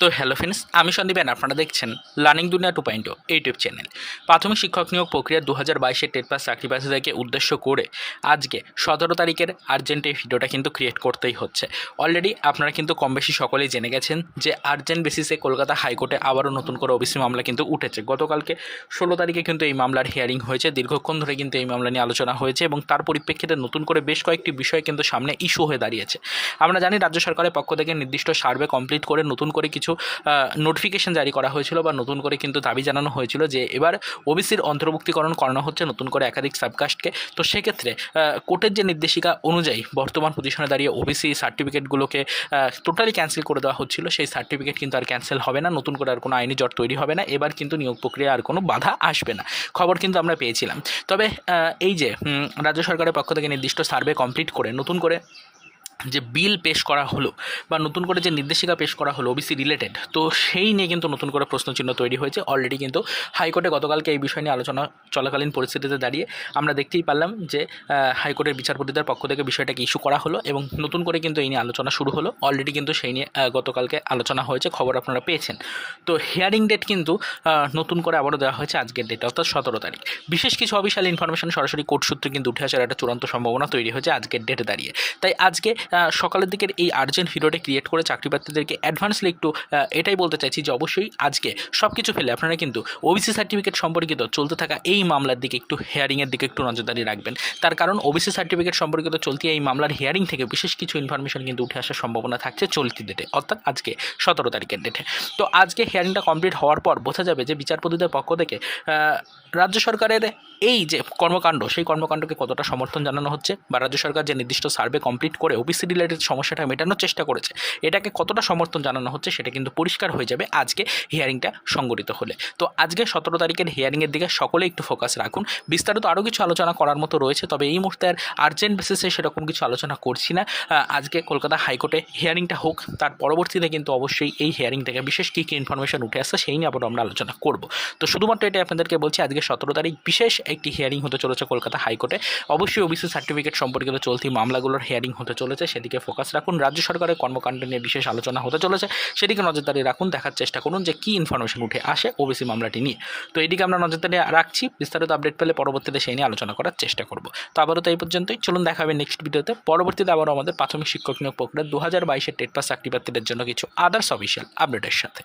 তো hello friends, আমি সন্দীপ আপনারা দেখছেন লার্নিং দুনিয়া টু পয়েন্ট ইউটিউব চ্যানেল প্রাথমিক শিক্ষক নিয়োগ প্রক্রিয়া দু হাজার বাইশের টেট পাস চাকরি বাসীদেরকে উদ্দেশ্য করে আজকে সতেরো তারিখের আর্জেন্ট এই ভিডিওটা কিন্তু ক্রিয়েট করতেই হচ্ছে। অলরেডি আপনারা কিন্তু কম বেশি সকলেই জেনে গেছেন যে আর্জেন্ট বেসিসে কলকাতা হাইকোর্টে আবারও নতুন করে ওবিসি মামলা কিন্তু উঠেছে। গতকালকে ষোলো তারিখে কিন্তু এই মামলার হিয়ারিং হয়েছে। দীর্ঘক্ষণ ধরে কিন্তু এই মামলা নিয়ে আলোচনা হয়েছে এবং তার পরিপ্রেক্ষিতে নতুন করে বেশ কয়েকটি বিষয় কিন্তু সামনে ইস্যু হয়ে দাঁড়িয়েছে। আমরা জানি রাজ্য সরকারের পক্ষ থেকে নির্দিষ্ট সার্ভে কমপ্লিট করে নতুন করে কিছু নোটিফিকেশন জারি করা হয়েছিল বা নতুন করে কিন্তু দাবি জানানো হয়েছিল যে এবার ওবিসির অন্তর্ভুক্তিকরণ করানো হচ্ছে নতুন করে একাধিক সাবকাস্টকে তো সেক্ষেত্রে কোর্টের যে নির্দেশিকা অনুযায়ী বর্তমান পজিশনে দাঁড়িয়ে ওবিসি সার্টিফিকেটগুলোকে টোটালি ক্যান্সেল করে দেওয়া হচ্ছিল। সেই সার্টিফিকেট কিন্তু আর ক্যান্সেল হবে না, নতুন করে আর কোনো আইনি জট তৈরি হবে না। এবার কিন্তু নিয়োগ প্রক্রিয়া আর কোনো বাধা আসবে না। খবর কিন্তু আমরা পেয়েছিলাম। তবে এই যে রাজ্য সরকারের পক্ষ থেকে নির্দিষ্ট সার্ভে কমপ্লিট করে নতুন করে যে বিল পেশ করা হলো বা নতুন করে যে নির্দেশিকা পেশ করা হলো ওবিসি রিলেটেড তো সেই নিয়ে কিন্তু নতুন করে প্রশ্নচিহ্ন তৈরি হয়েছে। অলরেডি কিন্তু হাইকোর্টে গতকালকে এই বিষয় নিয়ে আলোচনা চলাকালীন পরিস্থিতিতে দাঁড়িয়ে আমরা দেখতেই পারলাম যে হাইকোর্টের বিচারপতিদের পক্ষ থেকে বিষয়টাকে ইস্যু করা হলো এবং নতুন করে কিন্তু এই নিয়ে আলোচনা শুরু হলো। অলরেডি কিন্তু সেই নিয়ে গতকালকে আলোচনা হয়েছে, খবর আপনারা পেয়েছেন। তো হিয়ারিং ডেট কিন্তু নতুন করে আবারও দেওয়া হয়েছে আজকের ডেট অর্থাৎ সতেরো তারিখ। বিশেষ কিছু অফিসিয়াল ইনফরমেশন সরাসরি কোর্ট সূত্রে কিন্তু উঠে আসার একটা চূড়ান্ত সম্ভাবনা তৈরি হয়েছে আজকের ডেটে দাঁড়িয়ে। তাই আজকে সকালের দিকের এই আর্জেন্ট ভিডিওটা ক্রিয়েট করে চাকরি প্রার্থীদেরকে অ্যাডভান্সলি একটু এটাই বলতে চাইছি যে অবশ্যই আজকে সব কিছু ফেলে আপনারা কিন্তু ওবিসি সার্টিফিকেট সম্পর্কিত চলতে থাকা এই মামলার দিকে একটু হেয়ারিংয়ের দিকে একটু নজরদারি রাখবেন। তার কারণ ওবিসি সার্টিফিকেট সম্পর্কিত চলতি এই মামলার হিয়ারিং থেকে বিশেষ কিছু ইনফরমেশন কিন্তু উঠে আসার সম্ভাবনা থাকছে চলতি ডেটে অর্থাৎ আজকে সতেরো তারিখের ডেটে তো আজকে হিয়ারিংটা কমপ্লিট হওয়ার পর বোঝা যাবে যে বিচারপতিদের পক্ষ থেকে রাজ্য সরকারের এই যে কর্মকাণ্ড, সেই কর্মকাণ্ডকে কতটা সমর্থন জানানো হচ্ছে বা রাজ্য সরকার যে নির্দিষ্ট সার্ভে কমপ্লিট করে ওবিসি রিলেটেড সমস্যাটা মেটানোর চেষ্টা করেছে, এটাকে কতটা সমর্থন জানানো হচ্ছে সেটা কিন্তু পরিষ্কার হয়ে যাবে আজকে হিয়ারিংটা সংগঠিত হলে। তো আজকে সতেরো তারিখের হিয়ারিংয়ের দিকে সকলে একটু ফোকাস রাখুন। বিস্তারিত আরও কিছু আলোচনা করার মতো রয়েছে, তবে এই মুহূর্তে আর আর্জেন্ট বেসিসে সেরকম কিছু আলোচনা করছি না। আজকে কলকাতা হাইকোর্টে হিয়ারিংটা হোক, তার পরবর্তীতে কিন্তু অবশ্যই এই হিয়ারিং থেকে বিশেষ কী কী ইনফরমেশন উঠে আসছে সেই নিয়ে আবার আমরা আলোচনা করব। তো শুধুমাত্র এটা আপনাদেরকে বলছি, আজকে সতেরো তারিখ বিশেষ একটি হিয়ারিং হতে চলেছে কলকাতা হাইকোর্টে। অবশ্যই ওবিসি সার্টিফিকেট সম্পর্কিত চলতি মামলাগুলোর হিয়ারিং হতে চলেছে, সেদিকে ফোকাস রাখুন। রাজ্য সরকারের কর্মকাণ্ড নিয়ে বিশেষ আলোচনা হতে চলেছে, সেদিকে নজরদারি রাখুন, দেখার চেষ্টা করুন যে কী ইনফরমেশন উঠে আসে ওবিসি মামলাটি নিয়ে। তো এইদিকে আমরা নজরদারি রাখছি, বিস্তারিত আপডেট পেলে পরবর্তীতে সেই নিয়ে আলোচনা করার চেষ্টা করব। তো আবারও তো এই পর্যন্তই, চলুন দেখা হবে নেক্সট ভিডিওতে পরবর্তীতে আবারও আমাদের প্রাথমিক শিক্ষক নিয়োগ প্রক্রিয়া দু হাজার বাইশের টেট পাস চাকরি প্রার্থীদের জন্য কিছু আদার্স অফিসিয়াল আপডেটের সাথে।